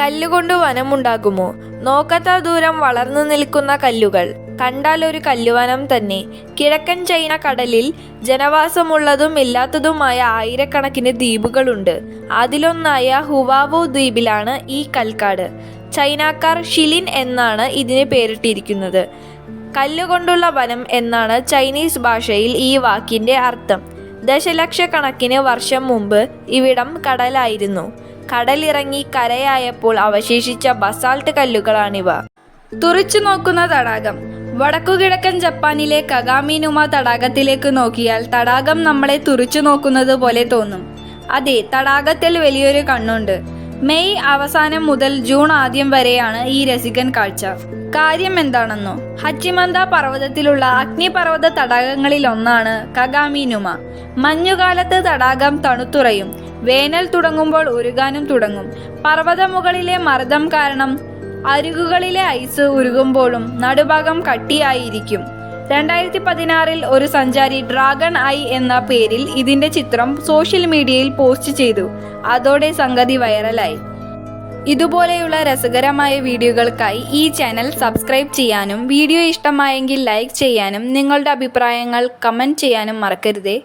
കല്ലുകൊണ്ട് വനമുണ്ടാകുമോ? നോക്കത്ത ദൂരം വളർന്നു നിൽക്കുന്ന കല്ലുകൾ. കണ്ടാൽ ഒരു കല്ലുവനം തന്നെ. കിഴക്കൻ ചൈന കടലിൽ ജനവാസമുള്ളതും ഇല്ലാത്തതുമായ ആയിരക്കണക്കിന് ദ്വീപുകളുണ്ട്. അതിലൊന്നായ ഹുവാവോ ദ്വീപിലാണ് ഈ കൽക്കാട്. ചൈനക്കാർ ഷിലിൻ എന്നാണ് ഇതിന് പേരിട്ടിരിക്കുന്നത്. കല്ലുകൊണ്ടുള്ള വനം എന്നാണ് ചൈനീസ് ഭാഷയിൽ ഈ വാക്കിന്റെ അർത്ഥം. ദശലക്ഷക്കണക്കിന് വർഷം മുമ്പ് ഇവിടം കടലായിരുന്നു. കടലിറങ്ങി കരയായപ്പോൾ അവശേഷിച്ച ബസാൾട്ട് കല്ലുകളാണിവ. തുറച്ചു നോക്കുന്ന തടാകം. വടക്കുകിഴക്കൻ ജപ്പാനിലെ കഗാമിനുമ തടാകത്തിലേക്ക് നോക്കിയാൽ തടാകം നമ്മളെ തുറച്ചു നോക്കുന്നത് പോലെ തോന്നും. അതെ തടാകത്തിൽ വലിയൊരു കണ്ണുണ്ട്. മെയ് അവസാനം മുതൽ ജൂൺ ആദ്യം വരെയാണ് ഈ രസികൻ കാഴ്ച. കാര്യം എന്താണെന്നോ? ഹച്ചിമന്ത പർവതത്തിലുള്ള അഗ്നിപർവത തടാകങ്ങളിൽ ഒന്നാണ് കഗാമിനുമ മഞ്ഞുകാലത്ത് തടാകം തണുത്തുറയും. വേനൽ തുടങ്ങുമ്പോൾ ഉരുകാനും തുടങ്ങും. പർവതമുകളിലെ മർദ്ദം കാരണം അരുകുകളിലെ ഐസ് ഉരുകുമ്പോഴും നടുഭാഗം കട്ടിയായിരിക്കും. രണ്ടായിരത്തി പതിനാറിൽ ഒരു സഞ്ചാരി ഡ്രാഗൺ ഐ എന്ന പേരിൽ ഇതിന്റെ ചിത്രം സോഷ്യൽ മീഡിയയിൽ പോസ്റ്റ് ചെയ്തു. അതോടെ സംഗതി വൈറലായി. ഇതുപോലെയുള്ള രസകരമായ വീഡിയോകൾക്കായി ഈ ചാനൽ സബ്സ്ക്രൈബ് ചെയ്യാനും വീഡിയോ ഇഷ്ടമായെങ്കിൽ ലൈക്ക് ചെയ്യാനും നിങ്ങളുടെ അഭിപ്രായങ്ങൾ കമന്റ് ചെയ്യാനും മറക്കരുതേ.